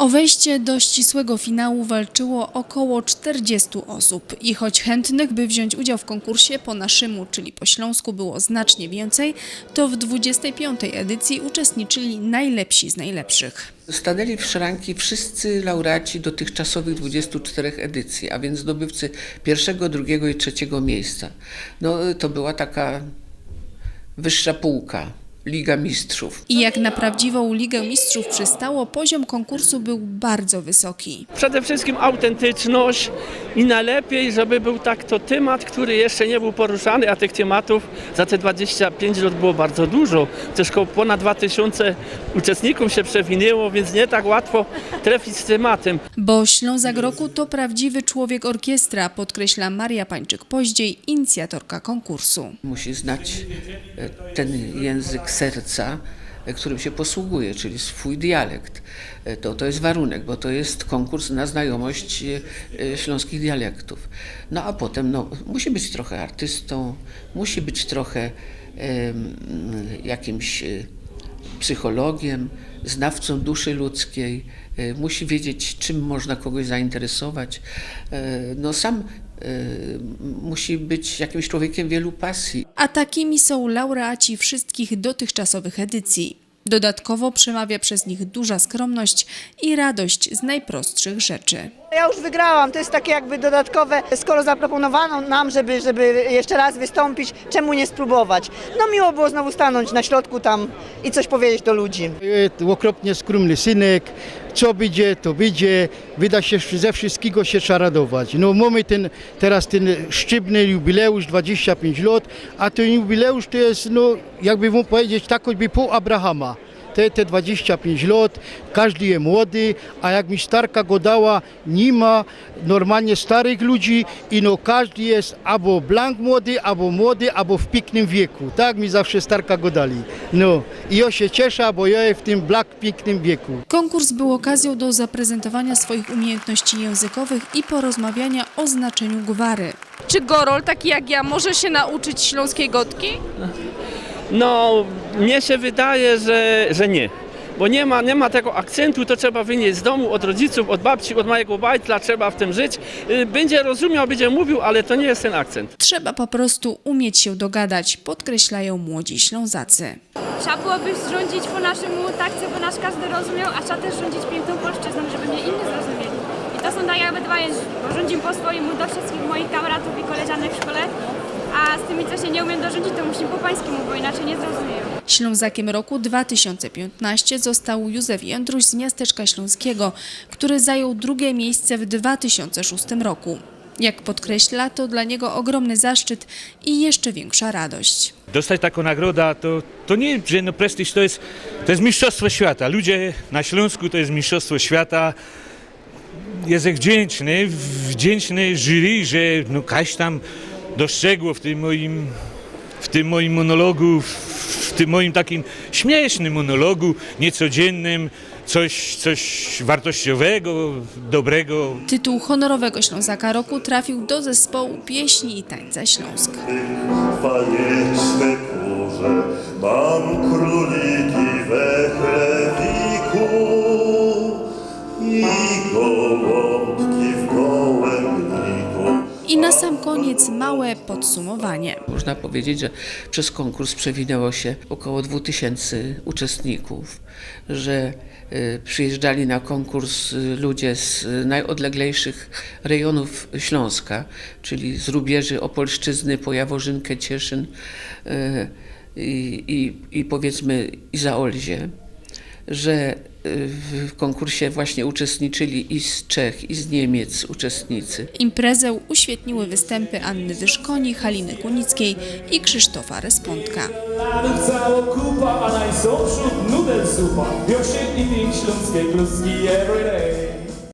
O wejście do ścisłego finału walczyło około 40 osób i choć chętnych, by wziąć udział w konkursie po naszemu, czyli po śląsku było znacznie więcej, to w 25. edycji uczestniczyli najlepsi z najlepszych. Stanęli w szranki wszyscy laureaci dotychczasowych 24 edycji, a więc zdobywcy pierwszego, drugiego i trzeciego miejsca. No, to była taka wyższa półka, Liga Mistrzów. I jak na prawdziwą Ligę Mistrzów przystało, poziom konkursu był bardzo wysoki. Przede wszystkim autentyczność i najlepiej, żeby był tak to temat, który jeszcze nie był poruszany, a tych tematów za te 25 lat było bardzo dużo. Też koło ponad 2000 uczestników się przewinęło, więc nie tak łatwo trafić z tematem. Bo Ślązak Roku to prawdziwy człowiek orkiestra, podkreśla Maria Pańczyk-Poździej, inicjatorka konkursu. Musi znać e, ten język serca, którym się posługuje, czyli swój dialekt. E, To, to jest warunek, bo to jest konkurs na znajomość e, e, śląskich dialektów. No a potem no, musi być trochę artystą, musi być trochę jakimś e, psychologiem, znawcą duszy ludzkiej, e, musi wiedzieć, czym można kogoś zainteresować. E, No sam e, musi być jakimś człowiekiem wielu pasji. A takimi są laureaci wszystkich dotychczasowych edycji. Dodatkowo przemawia przez nich duża skromność i radość z najprostszych rzeczy. Ja już wygrałam, to jest takie jakby dodatkowe, skoro zaproponowano nam, żeby, żeby jeszcze raz wystąpić, czemu nie spróbować? No miło było znowu stanąć na środku tam i coś powiedzieć do ludzi. Jest okropnie skromny synek, co będzie, to będzie, wyda się ze wszystkiego się trzeba radować. No mamy ten, teraz ten szczytny jubileusz, 25 lat, a ten jubileusz to jest, no jakby mu powiedzieć, tak choćby pół Abrahama. Te, te 25 lat, każdy jest młody, a jak mi starka go dała, nie ma normalnie starych ludzi i no każdy jest albo blank młody, albo młody, albo w pięknym wieku. Tak mi zawsze starka go dali. No i ja się cieszę, bo ja jestem w tym black pięknym wieku. Konkurs był okazją do zaprezentowania swoich umiejętności językowych i porozmawiania o znaczeniu gwary. Czy Gorol, taki jak ja, może się nauczyć śląskiej gotki? No, mnie się wydaje, że, że nie. Bo nie ma, nie ma tego akcentu, to trzeba wynieść z domu, od rodziców, od babci, od mojego bajtla, trzeba w tym żyć. Y, Będzie rozumiał, będzie mówił, ale to nie jest ten akcent. Trzeba po prostu umieć się dogadać, podkreślają młodzi Ślązacy. Trzeba byłoby rządzić po naszemu tak, by nasz każdy rozumiał, a trzeba też rządzić piękną polszczyzną, żeby mnie inni zrozumieli. I to są tak jakby dwa języki, bo rządzimy po swojemu do wszystkich a z tymi, co się nie umiem dorządzić, to musimy po pańskiemu, bo inaczej nie zrozumieją. Ślązakiem roku 2015 został Józef Jędruś z miasteczka śląskiego, który zajął drugie miejsce w 2006 roku. Jak podkreśla, to dla niego ogromny zaszczyt i jeszcze większa radość. dostać taką nagrodę, to, to nie, że no prestiż to jest, to jest mistrzostwo świata. Ludzie na Śląsku to jest mistrzostwo świata. Jestem wdzięczny, wdzięczny jury, że no kaś tam dostrzegło w tym moim, w tym moim monologu, w tym moim takim śmiesznym monologu, niecodziennym, coś, coś wartościowego, dobrego, Tytuł honorowego Ślązaka roku trafił do zespołu pieśni i tańca Śląsk. Chwaliliśmy kurze, mam króliki I na sam koniec małe podsumowanie. Można powiedzieć, że przez konkurs przewinęło się około 2000 uczestników, że y, przyjeżdżali na konkurs y, ludzie z y, najodleglejszych rejonów Śląska, czyli z Rubieży, Opolszczyzny, po Jaworzynkę, Cieszyn i, i, i powiedzmy że w konkursie właśnie uczestniczyli i z Czech, i z Niemiec uczestnicy. Imprezę uświetniły występy Anny Wyszkoni, Haliny Kunickiej i Krzysztofa Respondka. Kupa, a nudel supa. Wiośnietni pięk śląskiej kluski everyday.